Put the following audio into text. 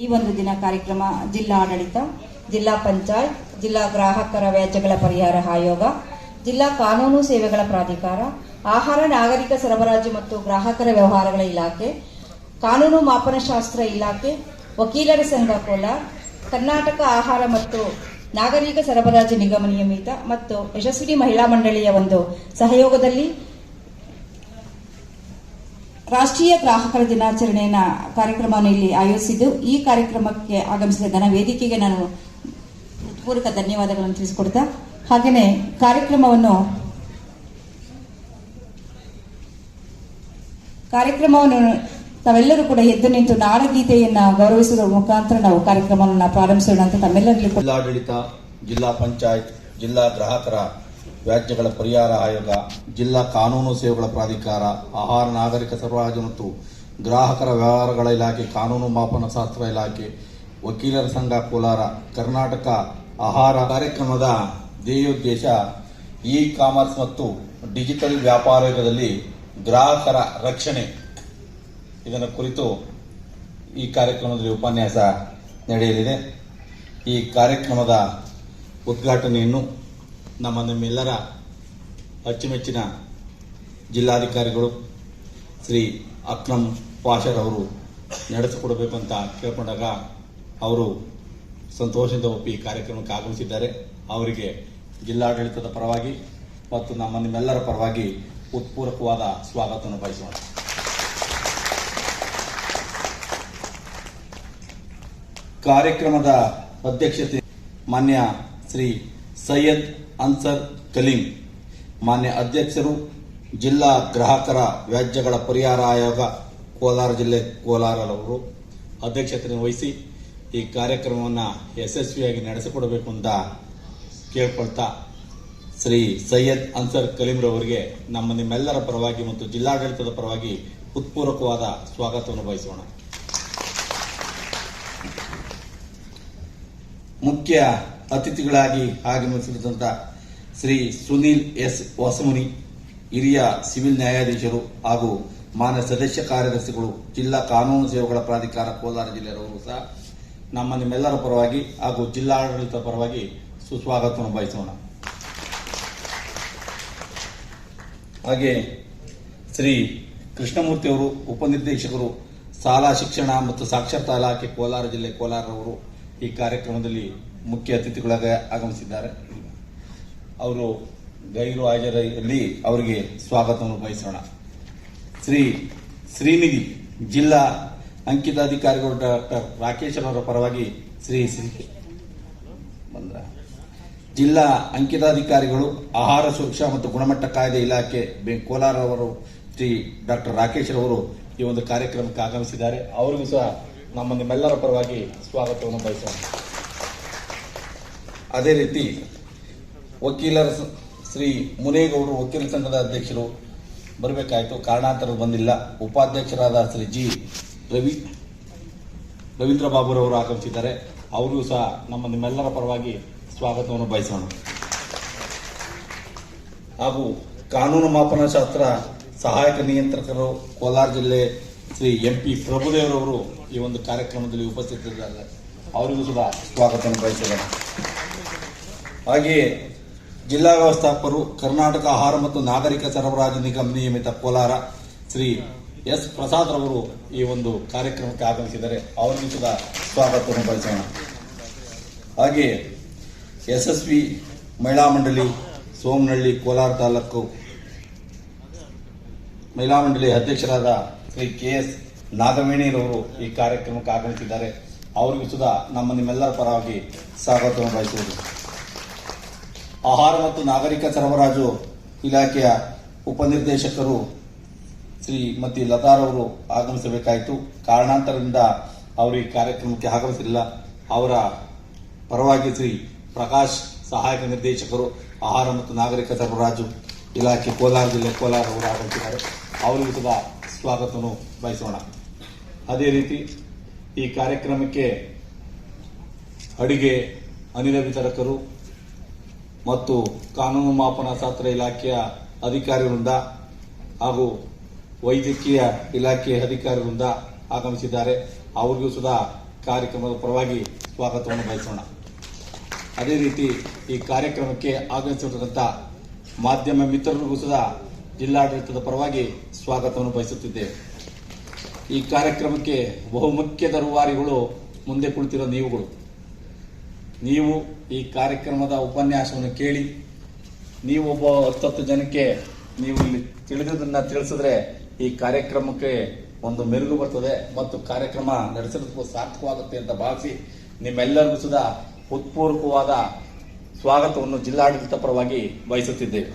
ಈ ಒಂದು ದಿನ ಕಾರ್ಯಕ್ರಮ ಜಿಲ್ಲಾ ಆಡಳಿತ ಜಿಲ್ಲಾ ಪಂಚಾಯತ್, ಜಿಲ್ಲಾ ಗ್ರಾಹಕರ ವ್ಯಾಜ್ಯಗಳ ಪರಿಹಾರ ಆಯೋಗ, ಜಿಲ್ಲಾ ಕಾನೂನು ಸೇವೆಗಳ ಪ್ರಾಧಿಕಾರ, ಆಹಾರ, ನಾಗರಿಕ ಸರಬರಾಜು ಮತ್ತು ಗ್ರಾಹಕರ ವ್ಯವಹಾರಗಳ ಇಲಾಖೆ, ಕಾನೂನು ಮಾಪನಶಾಸ್ತ್ರ ಇಲಾಖೆ, ವಕೀಲರ ಸಂಘ ಕೋಲಾರ್, ಕರ್ನಾಟಕ ಆಹಾರ ಮತ್ತು ನಾಗರಿಕ ಸರಬರಾಜು ನಿಗಮ ನಿಯಮಿತ ಮತ್ತು ಯಶಸ್ವಿನಿ ಮಹಿಳಾ ಮಂಡಳಿಯ ಒಂದು ಸಹಯೋಗದಲ್ಲಿ ರಾಷ್ಟ್ರೀಯ ಗ್ರಾಹಕರ ದಿನಾಚರಣೆಯ ಕಾರ್ಯಕ್ರಮವನ್ನು ಇಲ್ಲಿ ಆಯೋಜಿಸಿದ್ದು, ಈ ಕಾರ್ಯಕ್ರಮಕ್ಕೆ ಆಗಮಿಸಿದ ಘನ ವೇದಿಕೆಗೆ ನಾನು ಪೂರಕ ಧನ್ಯವಾದಗಳನ್ನು ತಿಳಿಸಿಕೊಡ್ತಾ, ಹಾಗೆಯೇ ಕಾರ್ಯಕ್ರಮವನ್ನು ಕಾರ್ಯಕ್ರಮವನ್ನು ತಾವೆಲ್ಲರೂ ಕೂಡ ಎದ್ದು ನಿಂತು ನಾಡಗೀತೆಯನ್ನ ಗೌರವಿಸುವ ಮುಖಾಂತರ ನಾವು ಕಾರ್ಯಕ್ರಮವನ್ನು ಪ್ರಾರಂಭಿಸೋಣ ಅಂತ ತಮ್ಮೆಲ್ಲರಲ್ಲಿ ಕೂಡ ಜಿಲ್ಲಾಡಳಿತ, ಜಿಲ್ಲಾ ಪಂಚಾಯತ್, ಜಿಲ್ಲಾ ಗ್ರಾಹಕರ ವ್ಯಾಜ್ಯಗಳ ಪರಿಹಾರ ಆಯೋಗ, ಜಿಲ್ಲಾ ಕಾನೂನು ಸೇವೆಗಳ ಪ್ರಾಧಿಕಾರ, ಆಹಾರ ನಾಗರಿಕ ಸರಬರಾಜು ಮತ್ತು ಗ್ರಾಹಕರ ವ್ಯವಹಾರಗಳ ಇಲಾಖೆ, ಕಾನೂನು ಮಾಪನ ಶಾಸ್ತ್ರ ಇಲಾಖೆ, ವಕೀಲರ ಸಂಘ, ಕೋಲಾರ, ಕರ್ನಾಟಕ ಆಹಾರ ಕಾರ್ಯಕ್ರಮದ ಧ್ಯೇಯೋದ್ದೇಶ ಇ ಕಾಮರ್ಸ್ ಮತ್ತು ಡಿಜಿಟಲ್ ವ್ಯಾಪಾರ ಯುಗದಲ್ಲಿ ಗ್ರಾಹಕರ ರಕ್ಷಣೆ. ಇದರ ಕುರಿತು ಈ ಕಾರ್ಯಕ್ರಮದಲ್ಲಿ ಉಪನ್ಯಾಸ ನಡೆಯಲಿದೆ. ಈ ಕಾರ್ಯಕ್ರಮದ ಉದ್ಘಾಟನೆಯನ್ನು ನಮ್ಮ ನಮ್ಮೆಲ್ಲರ ಅಚ್ಚುಮೆಚ್ಚಿನ ಜಿಲ್ಲಾಧಿಕಾರಿಗಳು ಶ್ರೀ ಅಕ್ರಮ್ ಪಾಷರ್ ಅವರು ನಡೆಸಿಕೊಡಬೇಕು ಅಂತ ಕೇಳ್ಕೊಂಡಾಗ ಅವರು ಸಂತೋಷದಿಂದ ಒಪ್ಪಿ ಕಾರ್ಯಕ್ರಮಕ್ಕೆ ಆಗಮಿಸಿದ್ದಾರೆ. ಅವರಿಗೆ ಜಿಲ್ಲಾಡಳಿತದ ಪರವಾಗಿ ಮತ್ತು ನಮ್ಮ ನಿಮ್ಮೆಲ್ಲರ ಪರವಾಗಿ ಉತ್ಪೂರಕವಾದ ಸ್ವಾಗತವನ್ನು ಬಯಸೋಣ. ಕಾರ್ಯಕ್ರಮದ ಅಧ್ಯಕ್ಷತೆ ಮಾನ್ಯ ಶ್ರೀ ಸೈಯದ್ ಅನ್ಸರ್ ಕಲೀಂ, ಮಾನ್ಯ ಅಧ್ಯಕ್ಷರು, ಜಿಲ್ಲಾ ಗ್ರಾಹಕರ ವ್ಯಾಜ್ಯಗಳ ಪರಿಹಾರ ಆಯೋಗ, ಕೋಲಾರ ಜಿಲ್ಲೆ ಕೋಲಾರರವರು ಅಧ್ಯಕ್ಷತೆ ವಹಿಸಿ ಈ ಕಾರ್ಯಕ್ರಮವನ್ನು ಯಶಸ್ವಿಯಾಗಿ ನಡೆಸಿಕೊಡಬೇಕು ಅಂತ ಕೇಳ್ಕೊಳ್ತಾ ಶ್ರೀ ಸೈಯದ್ ಅನ್ಸರ್ ಕಲೀಂರವರಿಗೆ ನಮ್ಮ ನಿಮ್ಮೆಲ್ಲರ ಪರವಾಗಿ ಮತ್ತು ಜಿಲ್ಲಾಡಳಿತದ ಪರವಾಗಿ ಉತ್ಪೂರ್ವಕವಾದ ಸ್ವಾಗತವನ್ನು ಬಯಸೋಣ. ಮುಖ್ಯ ಅತಿಥಿಗಳಾಗಿ ಆಗಮಿಸಿದಂತ ಶ್ರೀ ಸುನೀಲ್ ಎಸ್ ಹೊಸಮುನಿ ಹಿರಿಯ ಸಿವಿಲ್ ನ್ಯಾಯಾಧೀಶರು ಹಾಗೂ ಮಾನ್ಯ ಸದಸ್ಯ ಕಾರ್ಯದರ್ಶಿಗಳು, ಜಿಲ್ಲಾ ಕಾನೂನು ಸೇವೆಗಳ ಪ್ರಾಧಿಕಾರ ಕೋಲಾರ ಜಿಲ್ಲೆಯವರು ಸಹ ನಮ್ಮ ನಿಮ್ಮೆಲ್ಲರ ಪರವಾಗಿ ಹಾಗೂ ಜಿಲ್ಲಾಡಳಿತ ಪರವಾಗಿ ಸುಸ್ವಾಗತವನ್ನು ಬಯಸೋಣ. ಹಾಗೆ ಶ್ರೀ ಕೃಷ್ಣಮೂರ್ತಿ ಅವರು, ಉಪನಿರ್ದೇಶಕರು, ಶಾಲಾ ಶಿಕ್ಷಣ ಮತ್ತು ಸಾಕ್ಷರತಾ ಇಲಾಖೆ ಕೋಲಾರ ಜಿಲ್ಲೆ ಕೋಲಾರವರು ಈ ಕಾರ್ಯಕ್ರಮದಲ್ಲಿ ಮುಖ್ಯ ಅತಿಥಿಗಳಾಗ ಆಗಮಿಸಿದ್ದಾರೆ. ಅವರು ಗೈರು ಹಾಜರಲ್ಲಿ ಅವರಿಗೆ ಸ್ವಾಗತವನ್ನು ಬಯಸೋಣ. ಶ್ರೀ ಶ್ರೀನಿಧಿ ಜಿಲ್ಲಾ ಅಂಕಿತಾಧಿಕಾರಿಗಳು ಡಾಕ್ಟರ್ ರಾಕೇಶ್ ಅವರ ಪರವಾಗಿ ಶ್ರೀ ಶ್ರೀ ಬಂದ್ರ. ಜಿಲ್ಲಾ ಅಂಕಿತಾಧಿಕಾರಿಗಳು, ಆಹಾರ ಸುರಕ್ಷಾ ಮತ್ತು ಗುಣಮಟ್ಟ ಕಾಯ್ದೆ ಇಲಾಖೆ ಕೋಲಾರ ಅವರು, ಶ್ರೀ ಡಾಕ್ಟರ್ ರಾಕೇಶ್ ಅವರು ಈ ಒಂದು ಕಾರ್ಯಕ್ರಮಕ್ಕೆ ಆಗಮಿಸಿದ್ದಾರೆ. ಅವರಿಗೂ ಸಹ ನಮ್ಮ ನಿಮ್ಮೆಲ್ಲರ ಪರವಾಗಿ ಸ್ವಾಗತವನ್ನು ಬಯಸೋಣ. ಅದೇ ರೀತಿ ವಕೀಲರ ಶ್ರೀ ಮುನೇಗೌಡರು ವಕೀಲ ಸಂಘದ ಅಧ್ಯಕ್ಷರು ಬರಬೇಕಾಯಿತು. ಕಾರಣಾಂತರ ಬಂದಿಲ್ಲ. ಉಪಾಧ್ಯಕ್ಷರಾದ ಶ್ರೀ ಜಿ. ರವಿ, ರವೀಂದ್ರ ಬಾಬುರವರು ಆಗಮಿಸಿದ್ದಾರೆ. ಅವರಿಗೂ ಸಹ ನಮ್ಮ ನಿಮ್ಮೆಲ್ಲರ ಪರವಾಗಿ ಸ್ವಾಗತವನ್ನು ಬಯಸೋಣ. ಹಾಗೂ ಕಾನೂನು ಮಾಪನ ಶಾಸ್ತ್ರ ಸಹಾಯಕ ನಿಯಂತ್ರಕರು ಕೋಲಾರ ಜಿಲ್ಲೆ ಶ್ರೀ ಎಂ ಪಿ ಪ್ರಭುದೇವರವರು ಈ ಒಂದು ಕಾರ್ಯಕ್ರಮದಲ್ಲಿ ಉಪಸ್ಥಿತರಿದ್ದಾರೆ. ಅವರಿಗೂ ಸಹ ಸ್ವಾಗತವನ್ನು ಬಯಸೋಣ. ಹಾಗೆಯೇ ಜಿಲ್ಲಾ ವ್ಯವಸ್ಥಾಪಕರು, ಕರ್ನಾಟಕ ಆಹಾರ ಮತ್ತು ನಾಗರಿಕ ಸರಬರಾಜು ನಿಗಮ ನಿಯಮಿತ ಕೋಲಾರ ಶ್ರೀ ಎಸ್ ಪ್ರಸಾದ್ ರವರು ಈ ಒಂದು ಕಾರ್ಯಕ್ರಮಕ್ಕೆ ಆಗಮಿಸಿದ್ದಾರೆ ಅವರಿಗೂ ಕೂಡ ಸ್ವಾಗತವನ್ನು ಬಯಸೋಣ. ಹಾಗೆಯೇ ಯಶಸ್ವಿ ಮಹಿಳಾ ಮಂಡಳಿ, ಸೋಮನಹಳ್ಳಿ, ಕೋಲಾರ ತಾಲೂಕು ಮಹಿಳಾ ಮಂಡಳಿ ಅಧ್ಯಕ್ಷರಾದ ಶ್ರೀ ಕೆ ಎಸ್ ನಾಗವೇಣಿರವರು ಈ ಕಾರ್ಯಕ್ರಮಕ್ಕೆ ಆಗಮಿಸಿದ್ದಾರೆ. ಅವರಿಗೂ ಸುಧಾ ನಮ್ಮ ನಿಮ್ಮೆಲ್ಲರ ಪರವಾಗಿ ಸ್ವಾಗತವನ್ನು ಬಯಸುವುದು. ಆಹಾರ ಮತ್ತು ನಾಗರಿಕ ಸರಬರಾಜು ಇಲಾಖೆಯ ಉಪನಿರ್ದೇಶಕರು ಶ್ರೀಮತಿ ಲತಾರವರು ಆಗಮಿಸಬೇಕಾಯಿತು. ಕಾರಣಾಂತರದಿಂದ ಅವರು ಈ ಕಾರ್ಯಕ್ರಮಕ್ಕೆ ಆಗಮಿಸಲಿಲ್ಲ ಅವರ ಪರವಾಗಿ ಶ್ರೀ ಪ್ರಕಾಶ್ ಸಹಾಯಕ ನಿರ್ದೇಶಕರು, ಆಹಾರ ಮತ್ತು ನಾಗರಿಕ ಸರಬರಾಜು ಇಲಾಖೆ ಕೋಲಾರ ಜಿಲ್ಲೆ ಕೋಲಾರ ಅವರು ಆಗಮಿಸಿದ್ದಾರೆ. ಅವರಿಗೂ ಸಹ ಸ್ವಾಗತವನ್ನು ಬಯಸೋಣ. ಅದೇ ರೀತಿ ಈ ಕಾರ್ಯಕ್ರಮಕ್ಕೆ ಅಡಿಗೆ ಅನಿಲ ವಿತರಕರು ಮತ್ತು ಕಾನೂನು ಮಾಪನ ಶಾಸ್ತ್ರ ಇಲಾಖೆಯ ಅಧಿಕಾರಿ ವೃಂದ ಹಾಗೂ ವೈದ್ಯಕೀಯ ಇಲಾಖೆಯ ಅಧಿಕಾರಿ ವೃಂದ ಆಗಮಿಸಿದ್ದಾರೆ. ಅವರಿಗೂ ಸಹ ಕಾರ್ಯಕ್ರಮದ ಪರವಾಗಿ ಸ್ವಾಗತವನ್ನು ಬಯಸೋಣ. ಅದೇ ರೀತಿ ಈ ಕಾರ್ಯಕ್ರಮಕ್ಕೆ ಆಗಮಿಸಿರ್ತಕ್ಕಂಥ ಮಾಧ್ಯಮ ಮಿತ್ರರಿಗೂ ಸಹ ಜಿಲ್ಲಾಡಳಿತದ ಪರವಾಗಿ ಸ್ವಾಗತವನ್ನು ಬಯಸುತ್ತಿದ್ದೇವೆ. ಈ ಕಾರ್ಯಕ್ರಮಕ್ಕೆ ಬಹುಮುಖ್ಯ ದರುವಾರಿಗಳು ಮುಂದೆ ಕುಳಿತಿರೋ ನೀವುಗಳು. ನೀವು ಈ ಕಾರ್ಯಕ್ರಮದ ಉಪನ್ಯಾಸವನ್ನು ಕೇಳಿ, ನೀವು ಒಬ್ಬ ಹತ್ತತ್ತು ಜನಕ್ಕೆ ನೀವು ಇಲ್ಲಿ ತಿಳಿದುದನ್ನ ತಿಳಿಸಿದ್ರೆ ಈ ಕಾರ್ಯಕ್ರಮಕ್ಕೆ ಒಂದು ಮೆರುಗು ಬರ್ತದೆ ಮತ್ತು ಕಾರ್ಯಕ್ರಮ ನಡೆಸಲು ಸಾರ್ಥಕವಾಗುತ್ತೆ ಅಂತ ಭಾವಿಸಿ ನಿಮ್ಮೆಲ್ಲರಿಗೂ ಸುದ ಉತ್ಪೂರ್ವಕವಾದ ಸ್ವಾಗತವನ್ನು ಜಿಲ್ಲಾಡಳಿತ ಪರವಾಗಿ ಬಯಸುತ್ತಿದ್ದೇವೆ.